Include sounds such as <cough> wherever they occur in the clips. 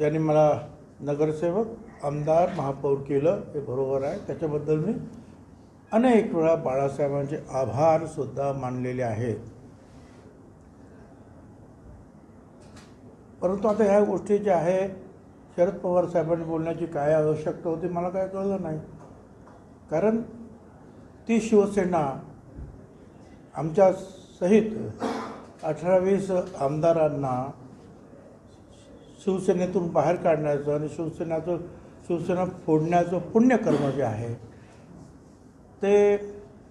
यांनी मला नगरसेवक आमदार महापौर केलं. हे बरोबर आहे. त्याच्याबद्दल मी अनेक वेळा बाळासाहेबांचे आभारसुद्धा मानलेले आहेत. परंतु आता ह्या गोष्टी ज्या आहे शरद पवार साहेबांनी बोलण्याची काय आवश्यकता होती मला काय कळलं नाही. कारण ती शिवसेना आमच्या सहित अठरा वीस आमदारांना शिवसेनेतून बाहेर काढण्याचं आणि शिवसेनाचं शिवसेना फोडण्याचं पुण्यकर्म जे आहे ते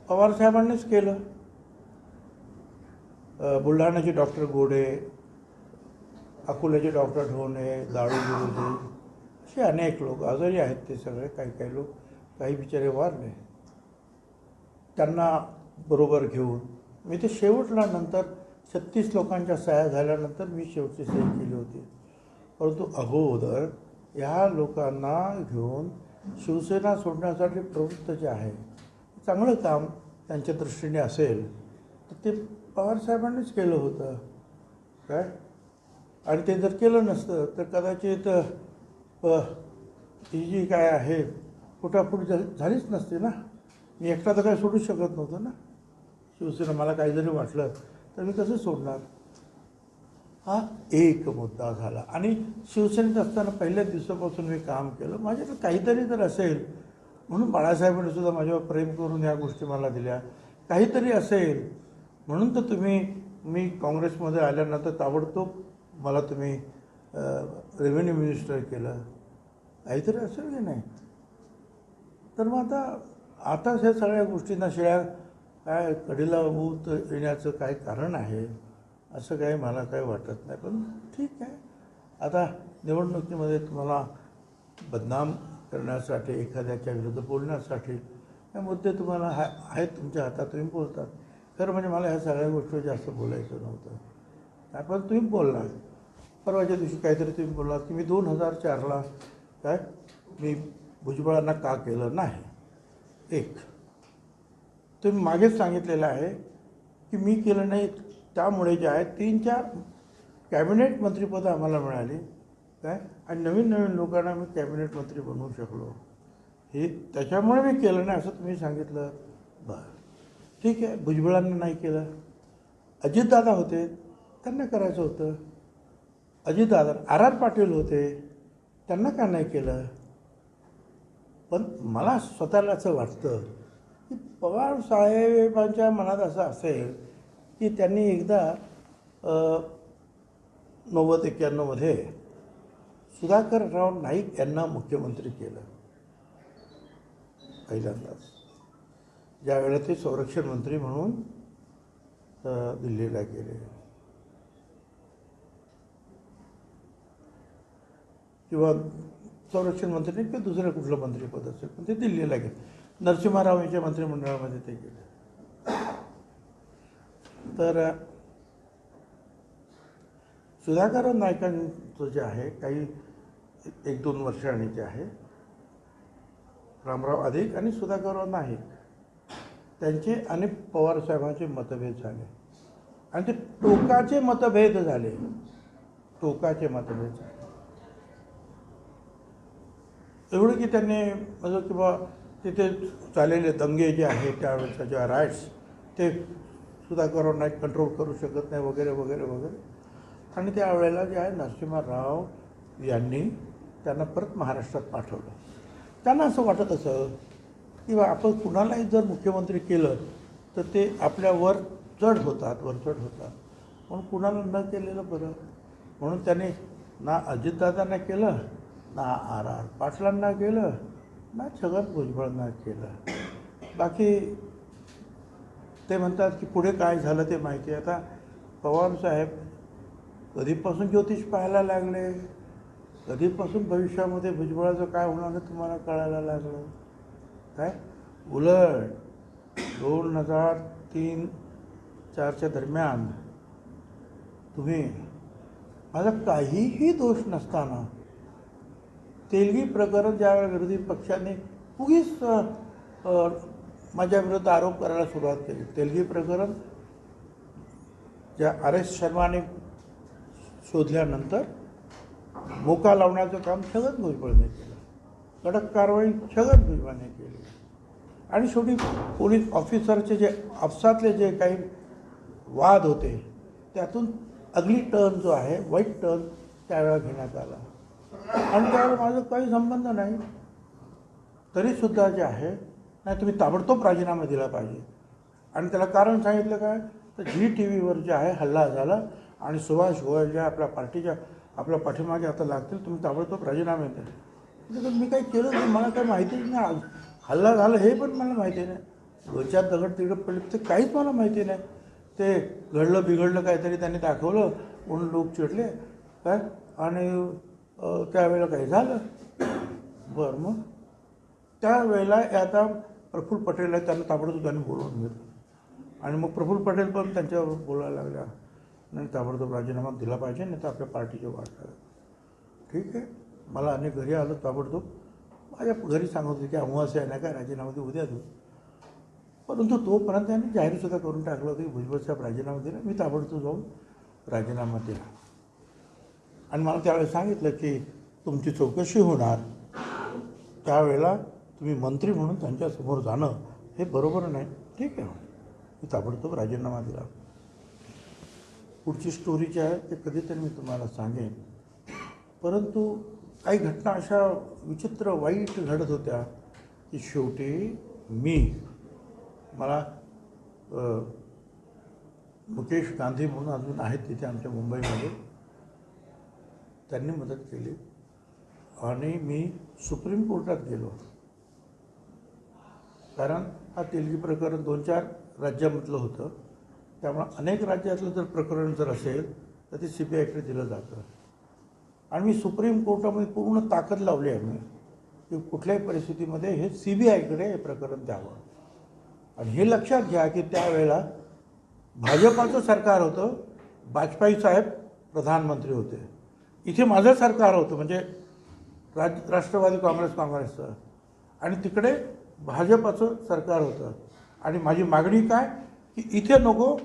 पवारसाहेबांनीच केलं. बुलढाण्याचे डॉक्टर गोडे अकोल्याचे डॉक्टर ढोणे दाळू गुरुजी असे अनेक लोक आजारी आहेत ते सगळे काही काही लोक काही बिचारे वारले. त्यांना बरोबर घेऊन मी ते शेवटला नंतर छत्तीस लोकांच्या सह्या झाल्यानंतर मी शेवटची सही केली होती. परंतु अगोदर ह्या लोकांना घेऊन शिवसेना सोडण्यासाठी प्रवृत्त जे आहे चांगलं काम त्यांच्या दृष्टीने असेल तर ते पवारसाहेबांनीच केलं होतं. काय? आणि ते जर केलं नसतं तर कदाचित ही जी काय आहे फुटाफूट झाली झालीच नसते ना? मी एकटा तर काय सोडू शकत नव्हतं ना? शिवसेना मला काही जरी वाटलं तर मी कसं सोडणार? हा एक मुद्दा झाला. आणि शिवसेनेत असताना पहिल्या दिवसापासून मी काम केलं. माझ्याकडे काहीतरी जर असेल. म्हणून बाळासाहेबांनी सुद्धा माझ्यावर प्रेम करून ह्या गोष्टी मला दिल्या. काहीतरी असेल. म्हणून तर तुम्ही मी काँग्रेसमध्ये आल्यानंतर ताबडतोब मला तुम्ही रेव्हेन्यू मिनिस्टर केलं. काहीतरी असेल की नाही? तर मग आता आताच ह्या सगळ्या गोष्टींना शिळ्या काय कडीला ऊत येण्याचं काय कारण आहे? असं काही मला काही वाटत नाही पण ठीक आहे. आता निवडणुकीमध्ये तुम्हाला बदनाम करण्यासाठी एखाद्याच्या विरुद्ध बोलण्यासाठी हे मुद्दे तुम्हाला हा आहेत तुमच्या हातात तुम्ही बोलतात. खरं म्हणजे मला ह्या सगळ्या गोष्टी जास्त बोलायचं नव्हतं. काय पण तुम्ही बोलणार परवाच्या दिवशी काहीतरी तुम्ही बोललात की मी दोन हजार चारला काय मी भुजबळांना का केलं नाही? एक तुम्ही मागेच सांगितलेलं आहे की मी केलं नाही त्यामुळे जे आहे तीन चार कॅबिनेट मंत्रीपदं आम्हाला मिळाली काय? आणि नवीन नवीन लोकांना मी कॅबिनेट मंत्री बनवू शकलो. हे त्याच्यामुळे मी केलं नाही असं तुम्ही सांगितलं. बरं. ठीक आहे भुजबळांना नाही केलं. अजितदादा होते त्यांना करायचं होतं. अजितदादा आर आर पाटील होते त्यांना का नाही केलं? पण मला स्वतःला असं वाटतं की पवार साहेबांच्या मनात असं असेल की त्यांनी एकदा नव्वद एक्क्याण्णवमध्ये सुधाकरराव नाईक यांना मुख्यमंत्री केलं. पहिल्यांदाच. ज्यावेळेला ते संरक्षण मंत्री म्हणून दिल्लीला गेले. किंवा संरक्षण मंत्री नाही किंवा दुसरं कुठलं मंत्रीपद असेल पण ते दिल्लीला गेले. नरसिंहराव यांच्या मंत्रिमंडळामध्ये ते गेले. तर अ, सुधाकर नायकांचं जे आहे काही एक दोन वर्षांनी जे आहे रामराव अधिक आणि सुधाकरराव नाईक त्यांचे आणि पवारसाहेबांचे मतभेद झाले. आणि ते टोकाचे मतभेद झाले. टोकाचे मतभेद झाले. एवढं की त्यांनी म्हणजे किंवा तिथे चाललेले दंगे जे आहेत त्यावेळेच्या ज्या राईट्स ते सुधाकरराव कंट्रोल करू शकत नाही वगैरे वगैरे वगैरे. आणि त्यावेळेला जे आहे नरसिंहराव यांनी त्यांना परत महाराष्ट्रात पाठवलं. त्यांना असं वाटत असं की बा आपण कुणालाही जर मुख्यमंत्री केलं तर ते आपल्यावर चढ होतात वरचढ होतात. म्हणून कुणाला न केलेलं बरं. म्हणून त्याने ना अजितदादांना केलं ना आर आर पाटलांना केलं ना छगन भुजबळांना केलं. बाकी ते म्हणतात की पुढे काय झालं ते माहिती आहे. आता पवारसाहेब कधीपासून ज्योतिष पाहायला लागले? कधीपासून भविष्यामध्ये भुजबळाचं काय होणार हे तुम्हाला कळायला लागलं? काय? उलट दोन हजार तीन चारच्या दरम्यान तुम्ही माझा काहीही दोष नसताना तेलगी प्रकरण ज्यावेळेला विरोधी पक्षाने उगीच माझ्याविरुद्ध माझ्या विरुद्ध आरोप करायला सुरुवात केली. तेलगी प्रकरण ज्या आर एस शर्माने शोधल्यानंतर मोका लावण्याचं काम छगन भुजबळने केलं. कडक कारवाई छगन भुजबळने केली. आणि शेवटी पोलीस ऑफिसरचे जे आपसातले जे काही वाद होते त्यातून अगली टर्न जो आहे वाईट टर्न त्यावेळेला घेण्यात आला. आणि त्यावेळेला माझा काही संबंध नाही. तरीसुद्धा जे आहे नाही तुम्ही ताबडतोब राजीनामा दिला पाहिजे. आणि त्याला कारण सांगितलं काय? तर झी टी व्हीवर जे आहे हल्ला झाला आणि सुभाष गोयल ज्या आपल्या पार्टीच्या आपल्या पाठीमागे आता लागतील तुम्ही ताबडतोब राजीनामे द्या. म्हणजे मी काही केलं नाही मला काही माहितीच नाही. हल्ला झाला हे पण मला माहिती नाही. दोन चार दगड तिकडे पडले ते काहीच मला माहिती नाही. ते घडलं बिघडलं काहीतरी त्यांनी दाखवलं म्हणून लोक चिडले. काय? आणि त्यावेळेला काही झालं? बरं मग. त्यावेळेला आता प्रफुल्ल पटेल आहे त्यांना ताबडतोब त्यांनी बोलवून घेतलं. आणि मग प्रफुल्ल पटेल पण त्यांच्यावर बोलायला लागल्या. नाही ताबडतोब राजीनामा दिला पाहिजे नाही तर आपल्या पार्टीचे वाट ठीक आहे. मला अनेक घरी आलं ताबडतोब. माझ्या घरी सांगत होते की अमावास्या आहे ना काय राजीनामा दे उद्या देऊ परंतु तोपर्यंत त्यांनी जाहीरसुद्धा करून टाकलं होतं की भुजबळ साहेब राजीनामा दिला मी ताबडतोब जाऊन राजीनामा दिला. आणि मला त्यावेळेस सांगितलं की तुमची चौकशी होणार. त्यावेळेला तुम्ही मंत्री म्हणून त्यांच्यासमोर जाणं हे बरोबर नाही. ठीक आहे. मी ताबडतोब राजीनामा दिला. पुढची स्टोरी जी आहे ते कधीतरी मी तुम्हाला सांगेन. परंतु काही घटना अशा विचित्र वाईट घडत होत्या की शेवटी मी मला मुकेश गांधी म्हणून अजून आहेत तिथे आमच्या मुंबईमध्ये. त्यांनी मदत केली. आणि मी सुप्रीम कोर्टात गेलो. कारण हा तेलगी प्रकरण दोन चार राज्यामधलं होतं. त्यामुळं अनेक राज्यातलं जर प्रकरण जर असेल तर ते सी बी आयकडे दिलं जातं. आणि मी सुप्रीम कोर्टामध्ये पूर्ण ताकद लावली आहे मी की कुठल्याही परिस्थितीमध्ये हे सी बी आयकडे हे प्रकरण द्यावं. आणि हे लक्षात घ्या की त्यावेळेला भाजपाचं सरकार होतं वाजपेयी साहेब प्रधानमंत्री होते. इथे माझं सरकार होतं म्हणजे राज राष्ट्रवादी काँग्रेस काँग्रेसचं. आणि तिकडे भाजपाचं सरकार होतं. आणि माझी मागणी काय? की इथे नको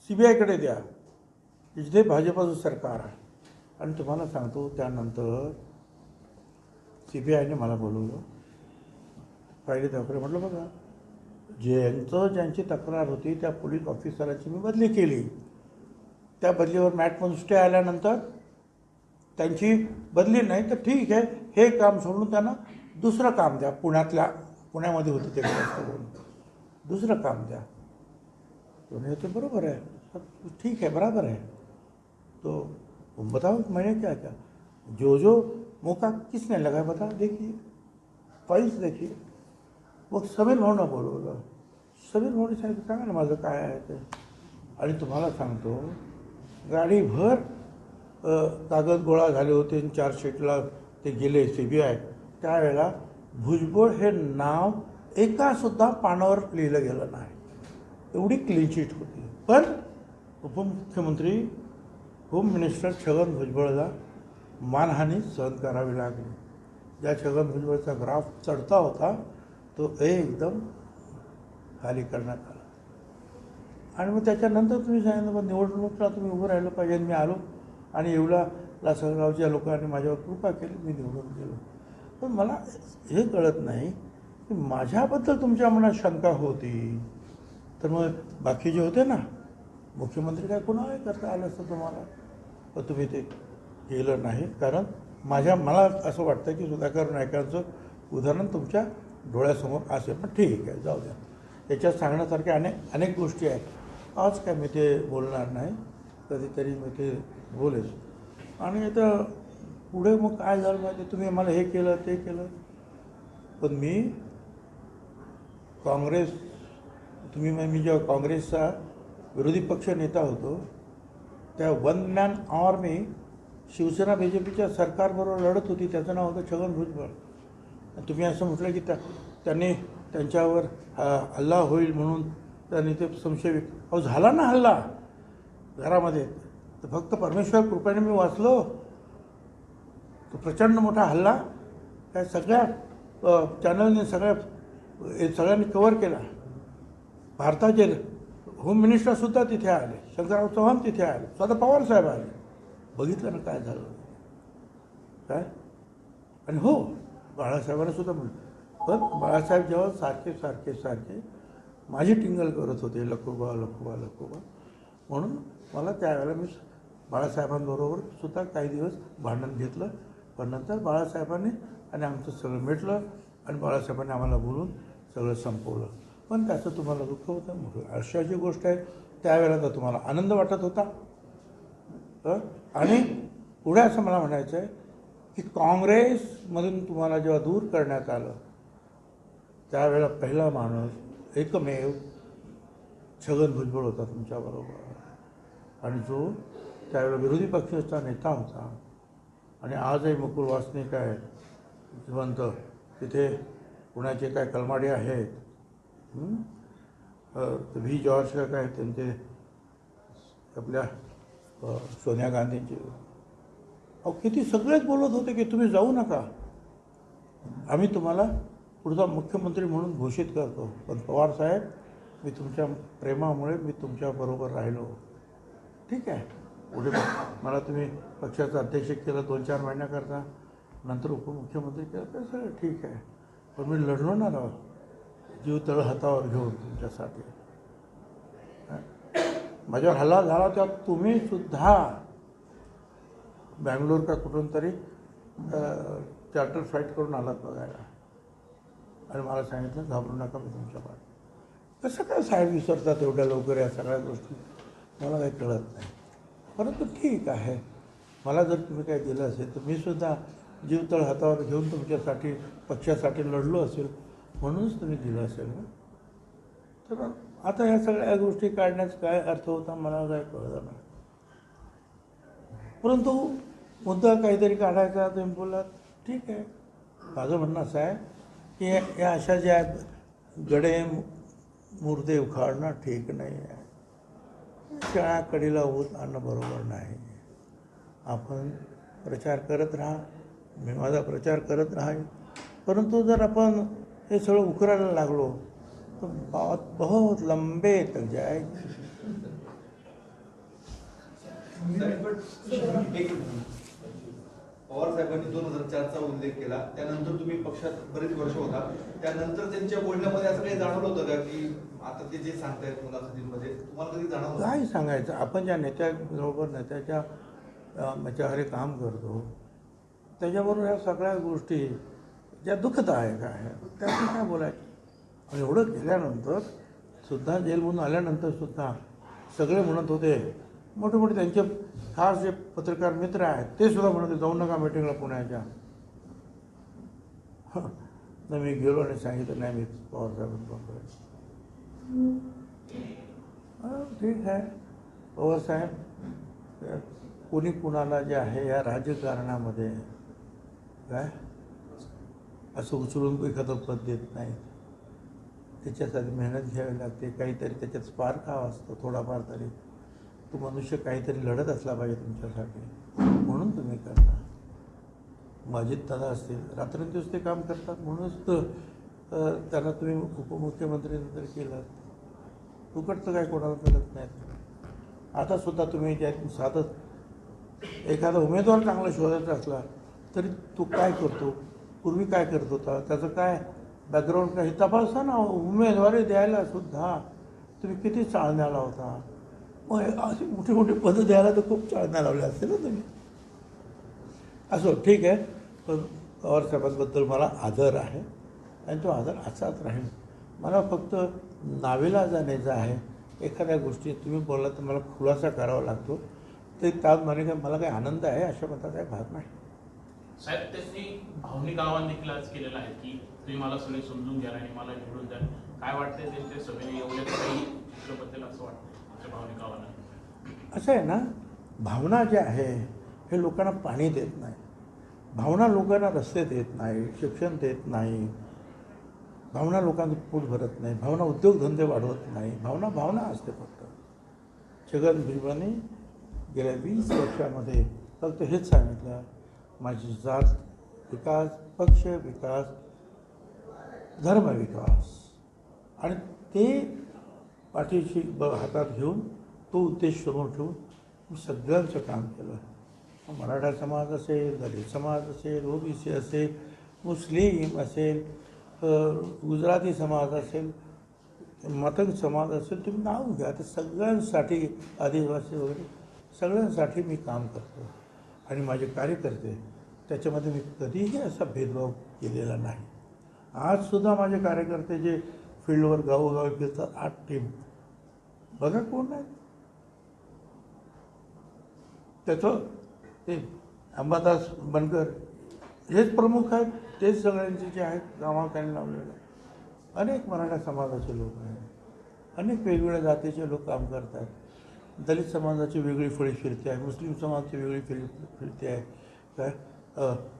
सी बी आयकडे द्या. इथे भाजपाचं सरकार आहे. आणि तुम्हाला सांगतो त्यानंतर सी बी आयने मला बोलवलं. पहिले दाखले म्हटलं बघा ज्यांचं ज्यांची तक्रार होती त्या पोलीस ऑफिसराची मी बदली केली. त्या बदलीवर मॅटमधून स्टे आल्यानंतर त्यांची बदली नाही तर ठीक आहे. हे काम सोडून त्यांना दुसरं काम द्या. पुण्यातल्या पुण्यामध्ये होतं ते दुसरं काम द्या. तो म्हणे, बरोबर आहे. ठीक है बराबर है तो बताओ मैंने क्या क्या जो जो मौका किसने लगा बता? देखिए. फाईल्स देखिए. मग समीर भावना बोलवलं समीर भाऊने साहेब सांगा ना माझं काय आहे ते? आणि तुम्हाला सांगतो गाडीभर कागद गोळा झाले होते आणि चार्जशीटला ते गेले सी बी आय त्यावेळेला भुजबळ हे नाव एकासुद्धा पानावर लिहिलं गेलं नाही. एवढी क्लीन चिट होती. पण उपमुख्यमंत्री होम मिनिस्टर छगन भुजबळला मानहानी सहन करावी लागली. ज्या छगन भुजबळचा ग्राफ चढता होता तो एकदम खाली करण्यात आला. आणि मग त्याच्यानंतर तुम्ही सांगितलं मग निवडणुकीला तुम्ही उभं राहिलं पाहिजे. मी आलो आणि एवढा लासलगावच्या लोकांनी माझ्यावर कृपा केली. मी निवडून गेलो. पण मला हे कळत नाही की माझ्याबद्दल तुमच्या मनात शंका होती. तर मग बाकी जे होते ना मुख्यमंत्री काय कुणालाही करता आलं असतं तुम्हाला? पण तुम्ही ते केलं नाही. कारण माझ्या मला असं वाटतं की सुधाकर नायकांचं उदाहरण तुमच्या डोळ्यासमोर असेल. पण ठीक आहे जाऊ द्या. याच्यात सांगण्यासारख्या अनेक अनेक गोष्टी आहेत. आज काय मी ते बोलणार नाही. कधीतरी मी ते बोलेल. आणि आता पुढे मग काय झालं माहिती तुम्ही मला हे केलं ते केलं. पण मी काँग्रेस तुम्ही मग मी जेव्हा काँग्रेसचा विरोधी पक्ष नेता होतो त्या one man army Shiv Sena B J पीच्या सरकारबरोबर लढत होती. त्याचं नाव होतं छगन भुजबळ. आणि तुम्ही असं म्हटलं की त्या त्यांनी त्यांच्यावर हल्ला होईल म्हणून त्यांनी ते संशय अहो झाला ना हल्ला घरामध्ये. तर फक्त परमेश्वर कृपेने मी वाचलो. तो प्रचंड मोठा हल्ला त्या सगळ्या चॅनलने सगळ्या हे सगळ्यांनी कवर केला. भारताचे होम मिनिस्टरसुद्धा तिथे आले. शंकरराव चव्हाण तिथे आले. स्वतः पवार साहेब आले. बघितलं ना काय झालं. काय? आणि हो बाळासाहेबांना सुद्धा म्हणलं पण बाळासाहेब जेव्हा सारखे सारखे सारखे माझी टिंगल करत होते लखोबा लखोबा लखोबा. म्हणून मला त्यावेळेला मी बाळासाहेबांबरोबर सुद्धा काही दिवस भांडण घेतलं. पण नंतर बाळासाहेबांनी आणि आमचं सगळं मिटलं आणि बाळासाहेबांनी आम्हाला बोलून सगळं संपवलं. पण त्याचं तुम्हाला दुःख होतं मोठं अशा जी गोष्ट आहे. त्यावेळेला तर तुम्हाला आनंद वाटत होता. आणि पुढे असं मला म्हणायचं आहे की काँग्रेसमधून तुम्हाला जेव्हा दूर करण्यात आलं त्यावेळेला पहिला माणूस एकमेव छगन भुजबळ होता तुमच्याबरोबर. आणि जो त्यावेळेला विरोधी पक्षाचा नेता होता. आणि आजही मुकुल वासनिक आहे जिवंत. तिथे पुण्याचे काय कलमाडी आहेत. व्ही जॉर्ज काय त्यांचे आपल्या सोनिया गांधींचे. अहो किती सगळेच बोलत होते की तुम्ही जाऊ नका. आम्ही तुम्हाला पुढचा मुख्यमंत्री म्हणून घोषित करतो. पण पवार साहेब मी तुमच्या प्रेमामुळे मी तुमच्याबरोबर राहिलो. ठीक आहे? पुढे मला तुम्ही पक्षाचं अध्यक्ष केलं दोन चार महिन्याकरता नंतर उपमुख्यमंत्री केलं तर सगळं ठीक आहे. पण मी लढलो ना राव. जीव तळ हातावर घेऊन तुमच्यासाठी. माझ्यावर हल्ला झाला तेव्हा तुम्ही सुद्धा. बँगलोर का कुठून तरी चार्टर फ्लाईट करून आलात बघायला. आणि मला सांगितलं घाबरू नका मी तुमच्या पाठ कसं काय साहेब विसरतात एवढ्या लवकर या सगळ्या गोष्टी? मला काही कळत नाही. परंतु ठीक आहे. मला जर तुम्ही काही दिलं असेल तर मी सुद्धा जीवतळ हातावर घेऊन तुमच्यासाठी पक्षासाठी लढलो असेल म्हणूनच तुम्ही दिलं असेल ना? तर आता ह्या सगळ्या गोष्टी काढण्याचा काय अर्थ होता मला काय कळलं नाही. परंतु मुद्दा काहीतरी काढायचा तुम्ही बोललात ठीक आहे. माझं म्हणणं असं आहे की या- या अशा ज्या गडे मुर्दे उखाडणं ठीक नाही आहे. शाळा कडीला ऊत आणणं बरोबर नाही. आपण प्रचार करत राहा मी माझा प्रचार करत राहील परंतु जर आपण हे सगळं उकरायला लागलो तर बहुत बहुत लंबे तक जाय एक पवार साहेबांनी दोन हजार चारचा उल्लेख केला. त्यानंतर तुम्ही पक्षात बरेच वर्ष होता. त्यानंतर त्यांच्या बोलण्यामध्ये असं काही जाणवलं होतं का की आता ते जे सांगतायत मुलाखतींमध्ये तुम्हाला कधी जाणवलं काय सांगायचं. आपण ज्या नेत्याबरोबर नेत्याच्या अं, म्हणजे काम करतो त्याच्याबरोबर ह्या सगळ्या गोष्टी ज्या दुःखदायक आहे त्यातून काय बोलायचं? आणि एवढं केल्यानंतर सुद्धा जेलमधून आल्यानंतर सुद्धा सगळे म्हणत होते मोठे मोठे त्यांचे खास जे पत्रकार मित्र आहेत ते सुद्धा म्हणत जाऊ नका मिटिंगला पुण्याच्या. नाही मी गेलो आणि सांगितलं नाही मी पवारसाहेबांबरोबर हां ठीक आहे. पवारसाहेब साहेब कोणी कुणाला जे आहे या राजकारणामध्ये काय? असं उचलून एखादं पद देत नाही. त्याच्यासाठी मेहनत घ्यावी लागते. काहीतरी त्याच्यात स्पार्क हवा असतो थोडाफार तरी. तो मनुष्य काहीतरी लढत असला पाहिजे तुमच्यासाठी. म्हणून तुम्ही करता. माजिद दादा असतील. रात्रंदिवस ते काम करतात. म्हणूनच तर त्यांना तुम्ही उपमुख्यमंत्री नंतर केलं फुकटचं काय कोणाला मिळत नाही आता सुद्धा तुम्ही ज्या साधत एखादा उमेदवार चांगला शोधायचा असला तरी तो काय करतो? पूर्वी काय करत होता? त्याचं काय बॅकग्राऊंड काही तपासता ना. उमेदवारी द्यायला सुद्धा तुम्ही किती चाळण्या होता? मग अशी मोठी मोठी पदं द्यायला तर खूप चाळण्या लावल्या असतील ना तुम्ही. असो ठीक आहे. पण पवारसाहेबांबद्दल मला आदर आहे. आणि तो आदर असाच राहील. मला फक्त नावेला जाण्याचा आहे. एखाद्या गोष्टी तुम्ही बोलला तर मला खुलासा करावा लागतो. ते त्यात मला काय मला काही आनंद आहे अशा मता काही भाग नाही. साहेब त्यांनी भावनिक आवाहन देखील आज केलेलं आहे की तुम्ही मला सगळे समजून घ्या आणि मला निवडून द्या काय वाटतंय त्यांच्या सगळे एवढे काही असं वाटतं असं आहे ना? भावना ज्या आहे हे लोकांना पाणी देत नाही. भावना लोकांना रस्ते देत नाही शिक्षण देत नाही. भावना लोकांचं पोट भरत नाही. भावना उद्योगधंदे वाढवत नाही. भावना भावना असते फक्त. छगन भुजबळांनी गेल्या वीस वर्षामध्ये फक्त हेच सांगितलं. माझी जात विकास पक्ष विकास धर्म विकास. आणि ते पाठीशी ब हातात घेऊन तो उद्देश समोर ठेवून मी सगळ्यांचं काम केलं. मराठा समाज असेल दलित समाज असेल ओबीसी असेल मुस्लिम असेल गुजराती समाज असेल मतंग समाज असेल तुम्ही नाव घ्या. तर सगळ्यांसाठी आदिवासी वगैरे सगळ्यांसाठी मी काम करतो. आणि माझे कार्यकर्ते त्याच्यामध्ये मी कधीही असा भेदभाव केलेला नाही. आजसुद्धा माझे कार्यकर्ते जे फील्डवर गावोगावी फिरतात आठ टीम बघा कोण नाही त्याचं ते अंबादास बनकर हेच प्रमुख आहेत तेच सगळ्यांचे जे आहेत गावात त्यांनी लावलेलं आहे. अनेक मराठा समाजाचे लोक आहेत. अनेक वेगवेगळ्या जातीचे लोक काम करतात दलित समाजाची वेगळी फळी फिरते आहे मुस्लिम समाजाची वेगळी फिरी फिरते आहे. काय?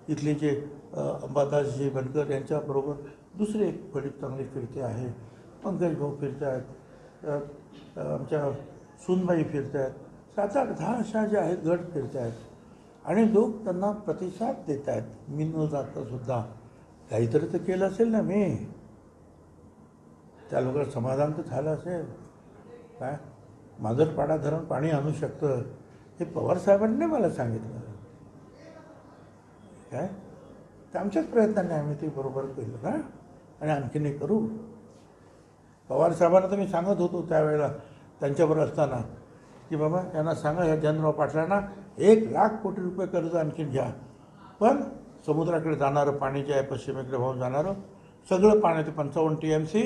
इथले जे अंबादासजी बनकर यांच्याबरोबर दुसरे एक फळी चांगली फिरते आहे पंकज भाऊ फिरत आहेत आमच्या सुनबाई फिरत आहेत सात आठ दहा अशा ज्या आहेत गट फिरत आहेत आणि लोक त्यांना प्रतिसाद देत आहेत मी न जातासुद्धा काहीतरी तर केलं असेल ना मी. त्या लोकांना समाधान तर झालं असेल. काय? माजरपाडा धरण पाणी आणू शकतं. हे पवार साहेबांनी मला सांगितलं. काय? तर आमच्याच प्रयत्नाने आम्ही ते बरोबर केलं ना. आणि आणखीन एक करू पवार साहेबांना तर मी सांगत होतो त्यावेळेला त्यांच्याबरोबर असताना की बाबा यांना सांगा ह्या जनराव पाटलांना एक लाख कोटी रुपये कर्ज आणखीन घ्या. पण समुद्राकडे जाणारं पाणी जे आहे पश्चिमेकडे वाहून जाणारं सगळं पाणी ते पंचावन्न टी एम सी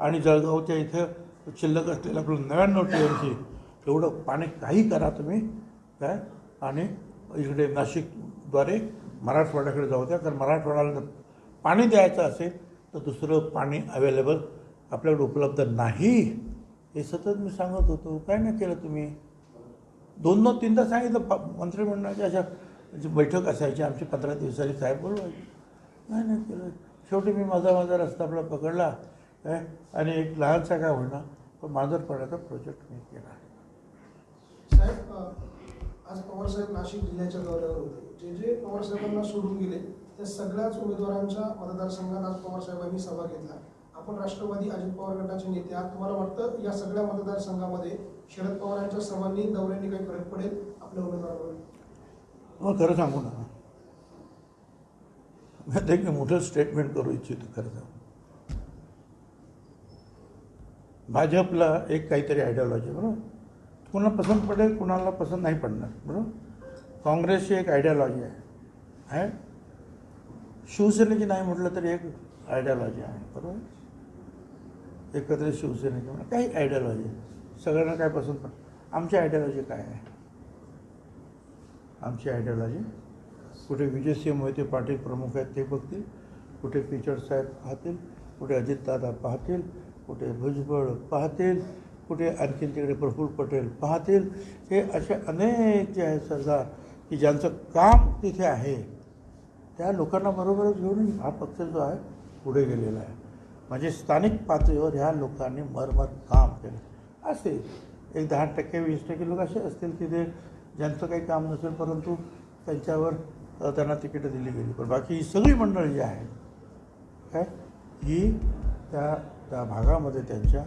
आणि जळगावच्या इथं शिल्लक असलेलं आपलं नव्याण्णव टी एम सी एवढं पाणी काही करा तुम्ही काय आणि इकडे नाशिकद्वारे मराठवाड्याकडे जाऊ द्या कारण मराठवाड्याला जर पाणी द्यायचं असेल तर दुसरं पाणी अवेलेबल आपल्याकडे उपलब्ध नाही हे सतत मी सांगत होतो. काय नाही केलं तुम्ही? दोन दोन तीनदा सांगितलं. प- मंत्रिमंडळाच्या अशा बैठक असायची आमची पंधरा दिवसाची साहेब बोलवायची. नाही नाही केलं. शेवटी मी माझा माझा रस्ता आपला पकडला काय आणि एक लहानसा काय होणार पण मांजरपणाचा प्रोजेक्ट मी केला. साहेब आज आज पवारसाहेब नाशिक जिल्ह्याच्या दौऱ्यावर होते. जे जे पवारसाहेबांना सोडून गेले त्या सगळ्याच उमेदवारांच्या मतदारसंघात आज पवारसाहेबांनी सभा घेतला. आपण राष्ट्रवादी अजित पवार गटाचे नेते आहात. तुम्हाला वाटतं या सगळ्या मतदारसंघामध्ये शरद पवारांच्या सभांनी दौऱ्यांनी काही फरक पडेल? आपल्या उमेदवारावर. मग खरं सांगू ना. मी एक मोठं स्टेटमेंट करू इच्छितो खरं सांगू. भाजपला एक काहीतरी आयडियॉलॉजी बरोबर? कुणाला पसंत पडेल कुणाला पसंत नाही पडणार बरोबर? काँग्रेसची एक आयडियॉलॉजी आहे? शिवसेनेची नाही म्हटलं तरी एक आयडियॉलॉजी आहे बरोबर? एकत्रित शिवसेनेची म्हणा काही आयडियॉलॉजी सगळ्यांना काय पसंत पण आमची आयडियॉलॉजी काय आहे? आमची आयडियॉलॉजी कुठे विजयसिंह मोहिते पाटील प्रमुख आहेत ते बघतील कुठे पिचड साहेब पाहतील कुठे अजितदादा पाहतील कुठे भुजबळ पाहतील कुठे आणखीन तिकडे प्रफुल्ल पटेल पाहतील. हे असे अनेक जे आहेत सरदार की ज्यांचं काम तिथे आहे. त्या लोकांना बरोबरच घेऊन हा पक्ष जो आहे पुढे गेलेला आहे. म्हणजे स्थानिक पातळीवर ह्या लोकांनी मरमर काम केलं. असेल एक दहा टक्के वीस टक्के लोक असे असतील की ते ज्यांचं काही काम नसेल परंतु त्यांच्यावर त्यांना तिकीटं दिली गेली. पण बाकी ही सगळी मंडळी जी आहेत काय? ही त्या त्या भागामध्ये त्यांच्या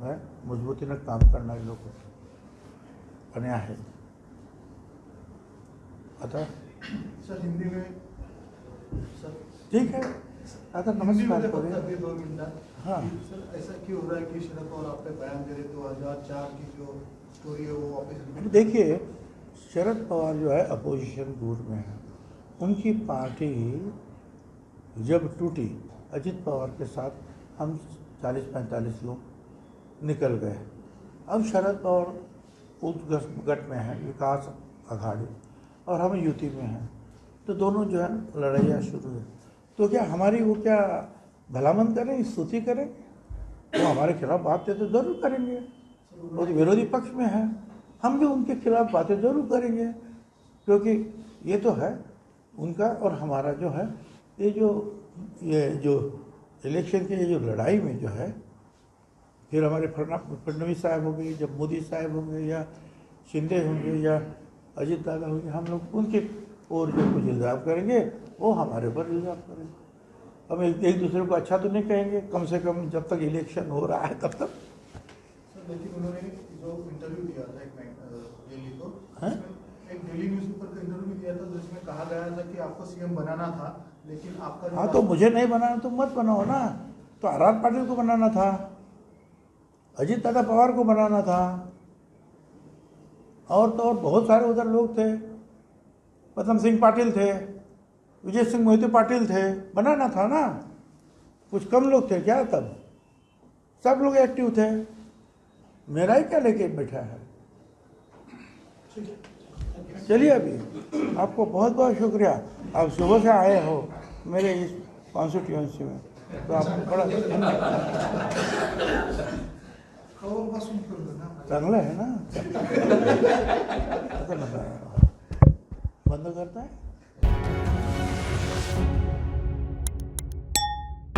काय मजबूतीनं काम करणारे लोक आणि आहेत. आता सर हिंदी में ठीक है। आता में नमस्कार तो करें। दो मिनट हाँ। सर ऐसा क्यों हो रहा है कि शरद पवार आप पे बयान दे रहे दो हज़ार चार की जो स्टोरी है वो वापस देखिए शरद पवार जो है अपोजिशन गुट में है। उनकी पार्टी जब टूटी अजित पवार के साथ हम चालीस पैंतालीस लोग निकल गए। अब शरद पवार उस गट में है विकास अघाड़ी और हम यूटी में हैं। तो दोनों जो है लड़ाइयाँ शुरू है। तो क्या हमारी वो क्या भलामन करें, स्तुति करें? वो हमारे खिलाफ बातें तो ज़रूर करेंगे। वो तो विरोधी पक्ष में है। हम भी उनके खिलाफ बातें ज़रूर करेंगे। क्योंकि ये तो है उनका और हमारा जो है, ये जो ये जो इलेक्शन की जो लड़ाई में जो है, फिर हमारे फडना- फडणवीस साहब होंगे जब मोदी साहब होंगे या शिंदे होंगे या अजित दादा होंगे, हम लोग उनके और जो कुछ इल्ज़ाम करेंगे वो हमारे ऊपर इल्ज़ाम करेंगे। हम एक, एक दूसरे को अच्छा तो नहीं कहेंगे कम से कम जब तक इलेक्शन हो रहा है तब तक। लेकिन उन्होंने जो इंटरव्यू दिया था एक दिल्ली को एक दिल्ली न्यूज़पेपर का इंटरव्यू किया था कहा गया था कि आपको सीएम बनाना था लेकिन आपका हाँ तो मुझे नहीं बनाना तो मत बनाओ ना। तो आर आर पाटिल को बनाना था अजीत दादा पवार को बनाना था। और तो और बहुत सारे उधर लोग थे। पदम सिंह पाटिल थे विजय सिंह मोहिते पाटिल थे बनाना था ना? कुछ कम लोग थे क्या तब? सब लोग एक्टिव थे। मेरा ही क्या लेके बैठा है? चलिए अभी आपको बहुत बहुत शुक्रिया। आप सुबह से आए हो मेरे इस कॉन्स्टिट्यूंसी में। तो आपको बड़ा चांगलं आहे ना? <laughs> आता बंद बंद करताय?